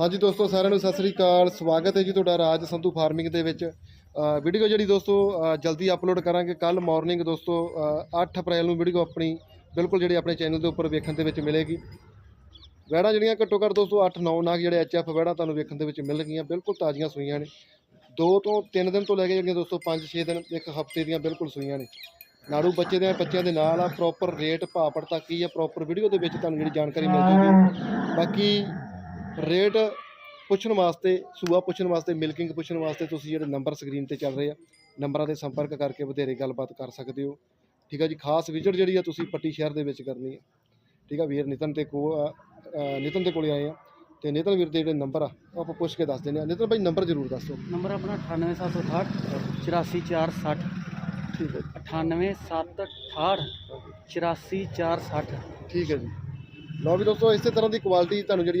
ਹਾਂਜੀ ਦੋਸਤੋ ਸਾਰਿਆਂ ਨੂੰ ਸਤਿ ਸ੍ਰੀ ਅਕਾਲ। ਸਵਾਗਤ ਹੈ ਜੀ ਤੁਹਾਡਾ ਰਾਜ ਸੰਧੂ ਫਾਰਮਿੰਗ ਦੇ ਵਿੱਚ। ਵੀਡੀਓ ਜਿਹੜੀ ਦੋਸਤੋ ਜਲਦੀ ਅਪਲੋਡ ਕਰਾਂਗੇ। ਕੱਲ ਮਾਰਨਿੰਗ ਦੋਸਤੋ ਅ, 8 ਅਪ੍ਰੈਲ ਨੂੰ ਵੀਡੀਓ ਆਪਣੀ ਬਿਲਕੁਲ ਜਿਹੜੀ ਆਪਣੇ ਚੈਨਲ ਦੇ ਉੱਪਰ ਵੇਖਣ ਦੇ ਵਿੱਚ ਮਿਲੇਗੀ। ਵੈੜਾਂ ਜਿਹੜੀਆਂ ਘੱਟੋ ਘੱਟ ਦੋਸਤੋ 8-9 ਨਾਗ ਜਿਹੜੇ ਐਚਐਫ ਵੈੜਾਂ ਤੁਹਾਨੂੰ ਵੇਖਣ ਦੇ ਵਿੱਚ ਮਿਲ ਗਈਆਂ। ਬਿਲਕੁਲ ਤਾਜ਼ੀਆਂ ਸੂਈਆਂ ਨੇ। 2 ਤੋਂ 3 ਦਿਨ ਤੋਂ ਲੈ ਕੇ ਜਿਹੜੀਆਂ ਦੋਸਤੋ 5-6 ਦਿਨ ਇੱਕ ਹਫ਼ਤੇ ਦੀਆਂ ਬਿਲਕੁਲ ਸੂਈਆਂ ਨੇ। ਨਾੜੂ ਬੱਚੇ ਦੇ ਬੱਚਿਆਂ ਦੇ ਨਾਲ ਆ ਪ੍ਰੋਪਰ ਰੇਟ ਭਾਅ ਪੜਤਾ ਕੀ ਆ ਪ੍ਰੋਪਰ ਵੀਡੀਓ ਦੇ ਵਿੱਚ ਤੁਹਾਨੂੰ ਜਿਹੜੀ ਜਾਣਕਾਰੀ ਮਿਲ ਜੂਗੀ। ਬਾਕੀ ਰੇਟ ਪੁੱਛਣ ਵਾਸਤੇ ਸੂਆ ਪੁੱਛਣ ਵਾਸਤੇ ਮਿਲਕਿੰਗ ਪੁੱਛਣ ਵਾਸਤੇ ਤੁਸੀਂ ਜਿਹੜੇ ਨੰਬਰ ਸਕਰੀਨ ਤੇ ਚੱਲ ਰਹੇ ਆ ਨੰਬਰਾਂ ਤੇ ਸੰਪਰਕ ਕਰਕੇ ਵਧੇਰੇ ਗੱਲਬਾਤ ਕਰ ਸਕਦੇ ਹੋ। ਠੀਕ ਆ ਜੀ ਖਾਸ ਵਿਜ਼ਿਟ ਜਿਹੜੀ ਆ ਤੁਸੀਂ ਪੱਟੀ ਸ਼ਹਿਰ ਦੇ ਵਿੱਚ ਕਰਨੀ ਹੈ ਠੀਕ ਆ ਵੀਰ ਨਿਤਨ ਤੇ ਕੋ ਨਿਤਨ ਦੇ ਕੋਲੇ ਆਏ ਆ। ਤੇ ਨਿਤਨ ਵੀਰ ਦੇ ਜਿਹੜੇ ਨੰਬਰ ਆ ਉਹ ਆਪਾਂ ਪੁੱਛ ਕੇ ਦੱਸ ਦਿੰਦੇ ਆ। ਨਿਤਨ ਭਾਈ ਨੰਬਰ ਜ਼ਰੂਰ ਦੱਸ। ਨੰਬਰ ਆਪਣਾ 98768 84460 ਠੀਕ ਹੈ ਜੀ। 98768 84460 ਠੀਕ ਹੈ ਜੀ। ਲਓ ਵੀ ਦੋਸਤੋ ਇਸੇ ਤਰ੍ਹਾਂ ਦੀ ਕੁਆਲਿਟੀ ਤੁਹਾਨੂੰ ਜਿਹੜੀ ਆ